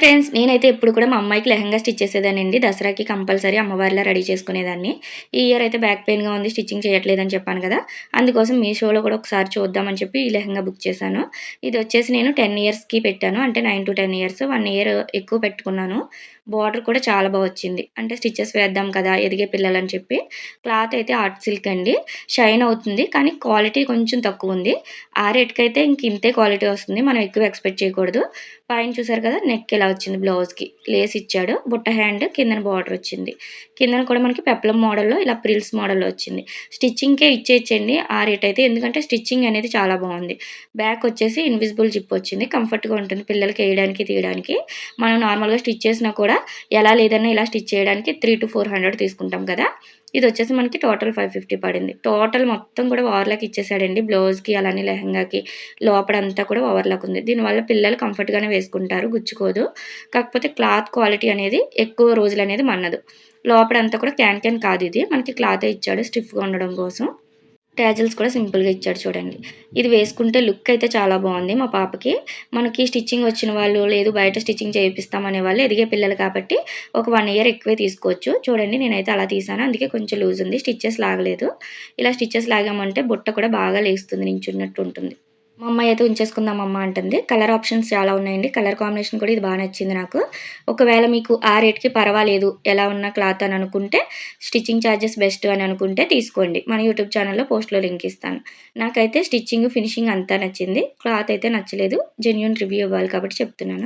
Friends నేనైతే ఎప్పుడు కూడా మా అమ్మాయికి లెహంగా స్టిచ్ చేసేదానండి దసరాకి కంపల్సరీ అమ్మవారిలా రెడీ చేసుకునేదాన్ని. ఈ ఇయర్ అయితే బ్యాక్ పెయిన్గా ఉంది స్టిచ్చింగ్ చేయట్లేదని చెప్పాను కదా. అందుకోసం మీ షోలో కూడా ఒకసారి చూద్దామని చెప్పి ఈ లెహంగా బుక్ చేశాను. ఇది వచ్చేసి నేను టెన్ ఇయర్స్కి పెట్టాను. అంటే nine to ten years one year ఎక్కువ పెట్టుకున్నాను. బార్డర్ కూడా చాలా బాగా వచ్చింది. అంటే స్టిచ్చెస్ వేద్దాం కదా ఎదిగే పిల్లలని చెప్పి. క్లాత్ అయితే ఆర్ట్ సిల్క్ అండి. షైన్ అవుతుంది కానీ క్వాలిటీ కొంచెం తక్కువ ఉంది. ఆ రేట్కి అయితే ఇంక ఇంతే క్వాలిటీ వస్తుంది. మనం ఎక్కువ ఎక్స్పెక్ట్ చేయకూడదు. పైన చూసారు కదా నెక్ ఇలా వచ్చింది బ్లౌజ్కి లేస్ ఇచ్చాడు బుట్ట హ్యాండ్ కిందన బార్డర్ వచ్చింది. కిందన కూడా మనకి పెప్లం మోడల్లో ఇలా ప్రిల్స్ మోడల్లో వచ్చింది. స్టిచ్చింగ్కే ఇచ్చేయచ్చండి ఆ రేట్ అయితే. ఎందుకంటే స్టిచ్చింగ్ అనేది చాలా బాగుంది. బ్యాక్ వచ్చేసి ఇన్విజిబుల్ జిప్ వచ్చింది. కంఫర్ట్గా ఉంటుంది పిల్లలకి వేయడానికి తీయడానికి. మనం నార్మల్గా స్టిచ్ చేసినా కూడా ఎలా లేదన్నా ఇలా స్టిచ్ చేయడానికి త్రీ టు ఫోర్ హండ్రెడ్ తీసుకుంటాం కదా. ఇది వచ్చేసి మనకి టోటల్ ఫైవ్ ఫిఫ్టీ పడింది. టోటల్ మొత్తం కూడా ఓవర్లాక్ ఇచ్చేసాడండి. బ్లౌజ్కి అలానే లెహంగాకి లోపడంతా కూడా ఓవర్లాక్ ఉంది. దీనివల్ల పిల్లలు కంఫర్ట్గానే వేసుకుంటారు గుచ్చుకోదు. కాకపోతే క్లాత్ క్వాలిటీ అనేది ఎక్కువ రోజులు అనేది మన్నదు. లోపడంతా కూడా క్యాన్ క్యాన్ కాదు ఇది. మనకి క్లాత్ ఇచ్చాడు స్టిఫ్గా ఉండడం కోసం. ట్యాజల్స్ కూడా సింపుల్గా ఇచ్చాడు చూడండి. ఇది వేసుకుంటే లుక్ అయితే చాలా బాగుంది మా పాపకి. మనకి స్టిచ్చింగ్ వచ్చిన వాళ్ళు లేదు బయట స్టిచ్చింగ్ చేయిస్తామనే వాళ్ళు ఎదిగే పిల్లలు కాబట్టి ఒక వన్ ఇయర్ ఎక్కువే తీసుకోవచ్చు. చూడండి నేనైతే అలా తీసాను. అందుకే కొంచెం లూజ్ ఉంది స్టిచ్చెస్ లాగలేదు. ఇలా స్టిచ్చెస్ లాగామంటే బుట్ట కూడా బాగా లేస్తుంది నించున్నట్టు ఉంటుంది. మా అమ్మాయి అయితే ఉంచేసుకుందాం అమ్మ అంటుంది. కలర్ ఆప్షన్స్ చాలా ఉన్నాయండి. కలర్ కాంబినేషన్ కూడా ఇది బాగా నచ్చింది నాకు. ఒకవేళ మీకు ఆ రేట్కి పర్వాలేదు ఎలా ఉన్న క్లాత్ అని అనుకుంటే స్టిచ్చింగ్ ఛార్జెస్ బెస్ట్ అని అనుకుంటే తీసుకోండి. మన యూట్యూబ్ ఛానల్లో పోస్ట్లో లింక్ ఇస్తాను. నాకైతే స్టిచ్చింగ్ ఫినిషింగ్ అంతా నచ్చింది. క్లాత్ అయితే నచ్చలేదు. జెన్యున్ రివ్యూ ఇవ్వాలి కాబట్టి చెప్తున్నాను.